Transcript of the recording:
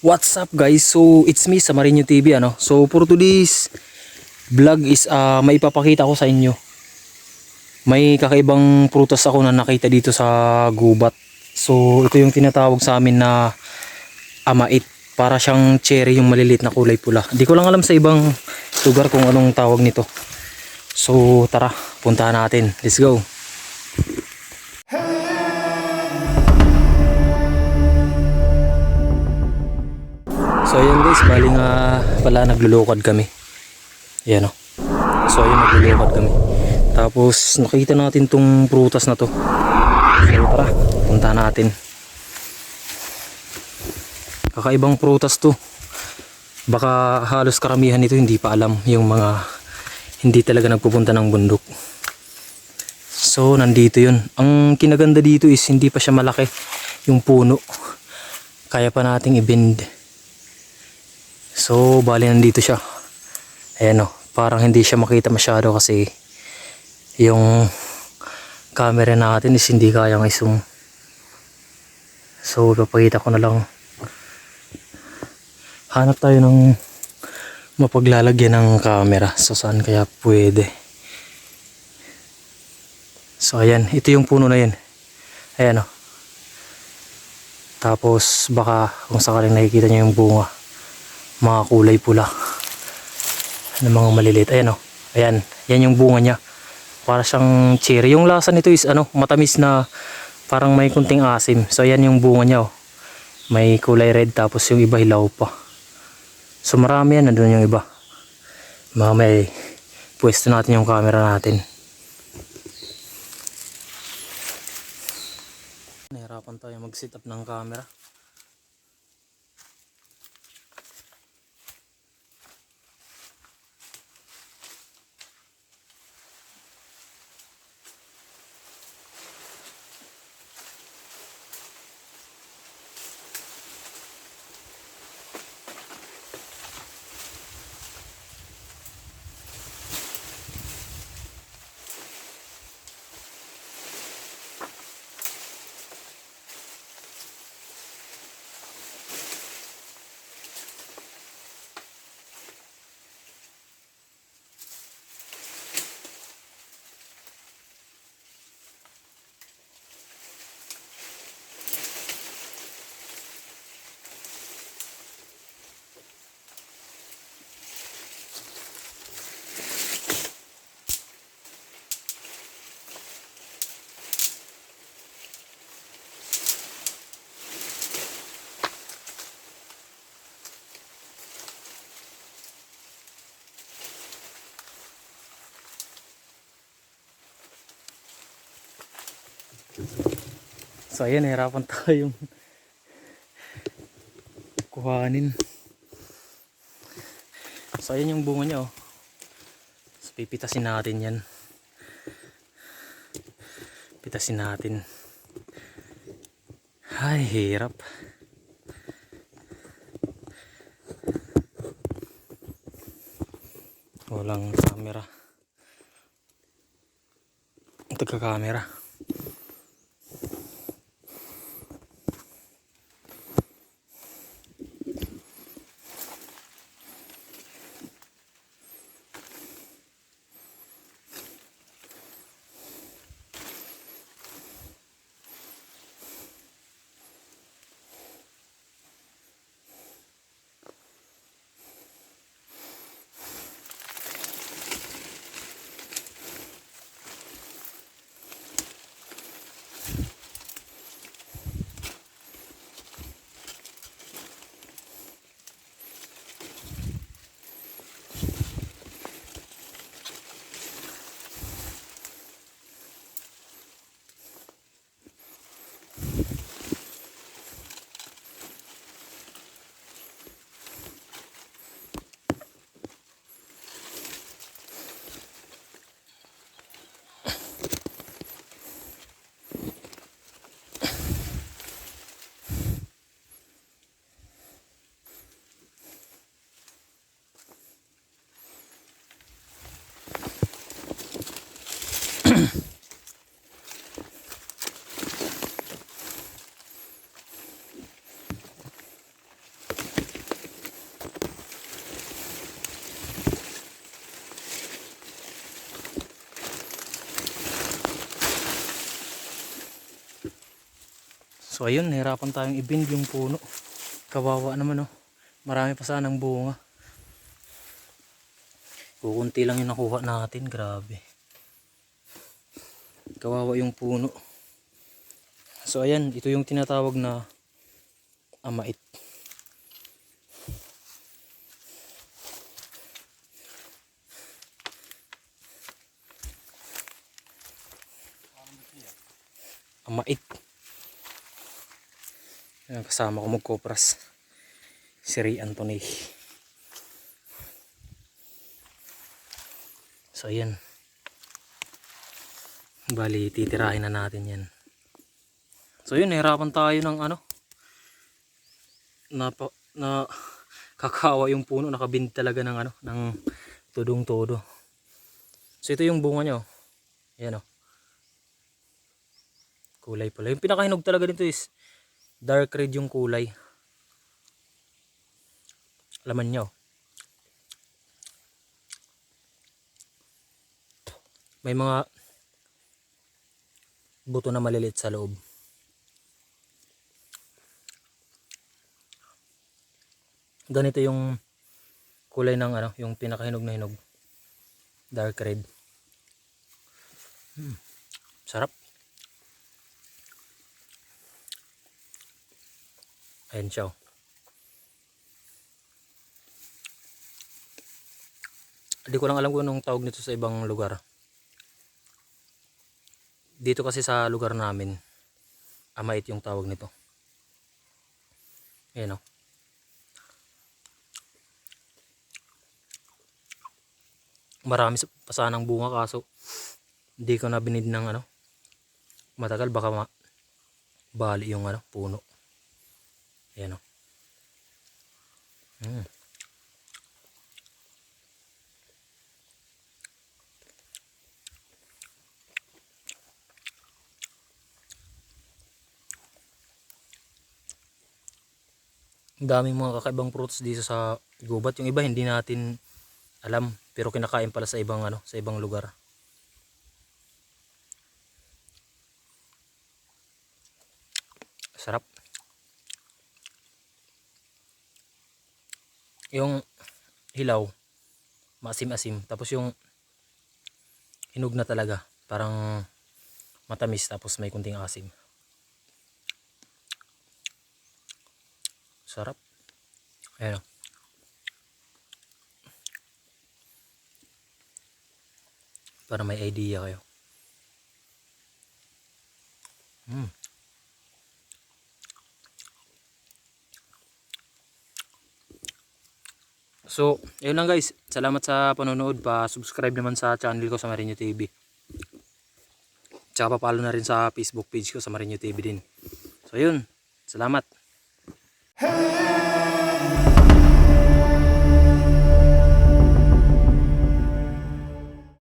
What's up guys? So it's me sa Marino TV ano. So for today's vlog is ah may ipapakita ko sa inyo. May kakaibang prutas ako na nakita dito sa gubat. So ito yung tinatawag sa amin na amait. Para siyang cherry yung malilit na kulay pula. Di ko lang alam sa ibang lugar kung anong tawag nito. So tara, puntahan natin. Let's go. Bali nga pala naglulukad kami. Ayan o. So ayun, naglulukad kami. Tapos nakita natin tong prutas na to. So tara, punta natin. Kakaibang prutas to. Baka halos karamihan nito hindi pa alam yung mga hindi talaga nagpupunta ng bundok. So nandito yun. Ang kinaganda dito is hindi pa siya malaki yung puno. Kaya pa nating i-bend. So, bali nandito siya. Ayan o, parang hindi siya makita masyado kasi yung camera natin is hindi kayang i-zoom. So, papakita ko na lang. Hanap tayo ng mapaglalagyan ng camera. So, saan kaya pwede? So, ayan. Ito yung puno na yun. Ayan o. Tapos, baka kung sakaling nakikita nyo yung bunga mga kulay pula na mga maliliit. Ayan o ayan yan yung bunga niya. Para siyang cherry. Yung lasa nito is ano matamis na parang may kunting asim. So ayan yung bunga niya o may kulay red tapos yung iba hilaw pa. So marami yan. Nandun yung iba. Mga may pwesto natin yung camera natin. Nahirapan tayo mag set up ng camera So ayan, nahirapan tayong kuhanin. So ayan yung bunga niya oh. So pipitasin natin yan. Pitasin natin. Ay, hirap. Walang camera. Taga-camera. So ayun, nahirapan tayong ibind yung puno. Kawawa naman oh. Marami pa sanang bunga. Kukunti lang yung nakuha natin, grabe. Kawawa yung puno. So ayan, ito yung tinatawag na amait. Amait. Ayan, kasama ko magkopras. Si Ray Anthony. So ayan. Bali, titirahin na natin yan. So yun, nahirapan tayo ng ano. Na, na kakawa yung puno, nakabind talaga ng ano, ng tudong todo. So ito yung bunga niya. oh. Ayan oh. Kulay pala. Yung pinakahinog talaga dito is dark red yung kulay. Laman niya oh. May mga buto na maliliit sa loob. Ganito yung kulay ng ano, yung pinakahinog na hinog. Dark red. Hmm. Sarap. Ayan siya. oh. Hindi ko lang alam kung anong tawag nito sa ibang lugar. Dito kasi sa lugar namin, amait yung tawag nito. Ayan o. Marami sa- pa sanang bunga kaso hindi ko na binid ng ano. Matagal baka ma bali yung ano, puno. Ayan o. Mm. Daming mga kakaibang fruits dito sa gubat. Yung iba hindi natin alam pero kinakain pala sa ibang ano, sa ibang lugar. Sarap. Yung hilaw maasim-asim tapos yung hinog na talaga parang matamis tapos may kunting asim. Sarap. Ayan. Para may idea kayo. Mm. So, ayun lang guys. Salamat sa panonood. Pa-subscribe naman sa channel ko sa Marinyo TV. Tsaka pa-follow na rin sa Facebook page ko sa Marinyo TV din. So, ayun. Salamat. Hey!